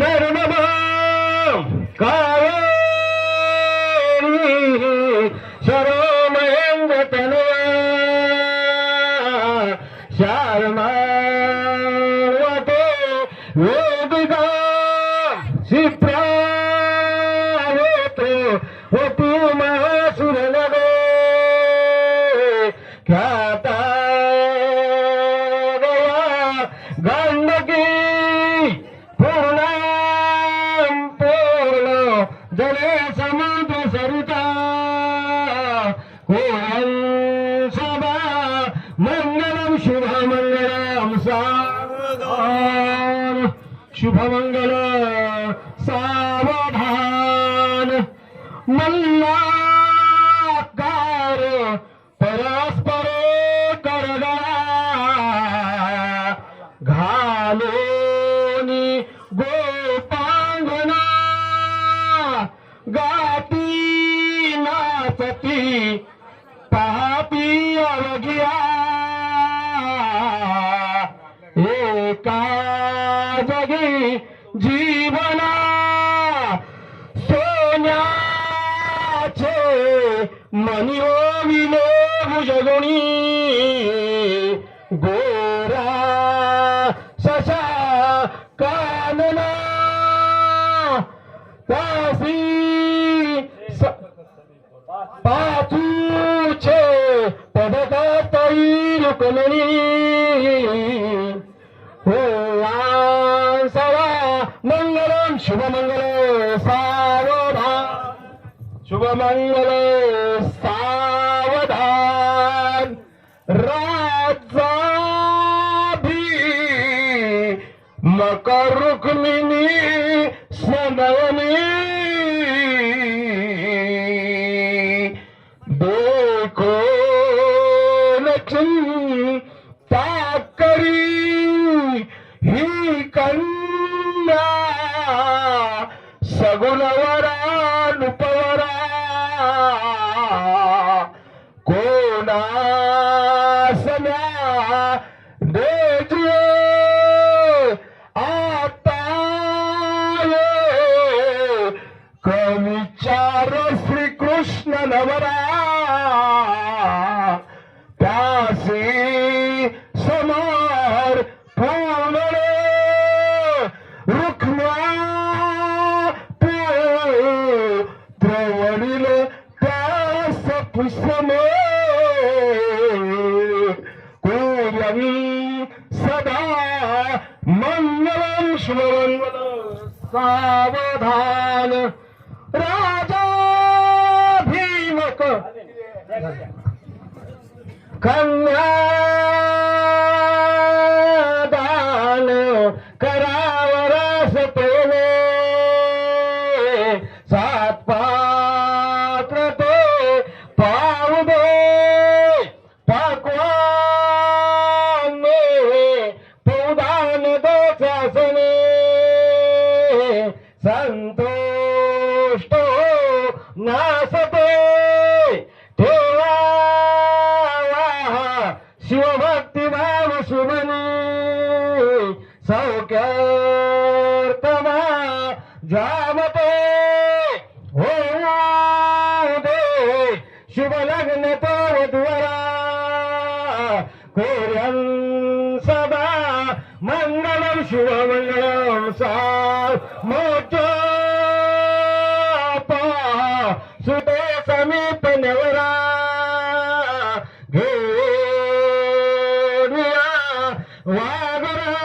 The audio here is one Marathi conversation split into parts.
नर्मदा कावेरी शरोमयंग तनया शारमा वाटे वेदिका पूर्ण जले समुद्र सरिता कोयं सभा मंगलम शुभमंगलम सावधान शुभमंगल सावधान मल्लाकार अवघिया एका जगी जीवना सोन्याचे मनी ओविले भुजगुणी गोरा पाचूचे पदकातई रुक्मिणी. हो सवा मंगलम शुभमंगल सावधा. शुभमंगल सावधान. राजा भी मकर रुक्मिणी सनवनी त्यास पुष्पमे कुर्यं सदा मङ्गलं शुभमङ्गल सावधान राजा भीमक संतोष्ट नासते. ठेवा शिवभक्ती भाव शुभनी सौख्यर्तमा जामते. हो दे शुभ लग्न तो द्वारा. कोर्यं सदा मंगलम शुभमंगलम सा मोठा समीप नवरा घेऊया वागरा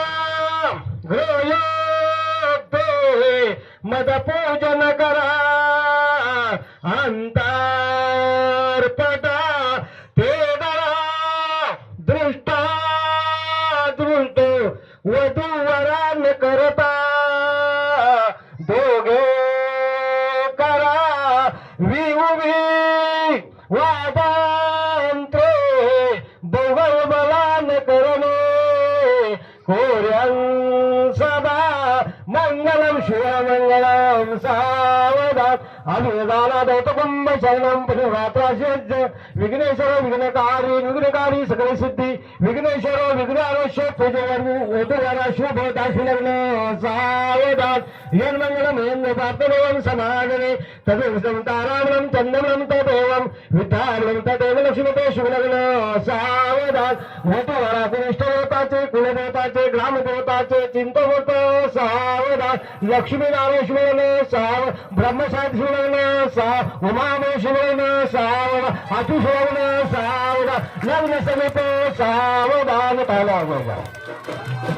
घोयोते मद पूजन करा. विउभी वादांत्रे बहुल बलान करणे कोर्यं सदा मंगलम शिवमंगलम सावधान అవేదానాదౌతకుంభ శరణం పునరాత్రాశేజ్ విఘ్నేశ్వర విఘ్నకారి విఘ్నకారి సకల సిద్ధి. విఘ్నేశ్వర విఘ్నారోష్య పూజవర్ణోతుగారాశుభోదాశిలగ్నేంద్రపాత్రవం సమాగనే తదం తారామణం చందమనం తదేవం. వితారణం తదేవ లక్ష్మీతో శివలగ్నో సావదాన్ ఓటు వరాకు ఇష్టదేవతాచే కులదేవతాచే గ్రామదేవతాచే చింతమూర్తో సా शुभलग्न सावधान घटवराचे इष्टदेवताचे कुलदेवताचे ग्रामदेवताचे चिंतवत सावधान लक्ष्मीनारायण शिवलग्न साव ब्रह्मशांत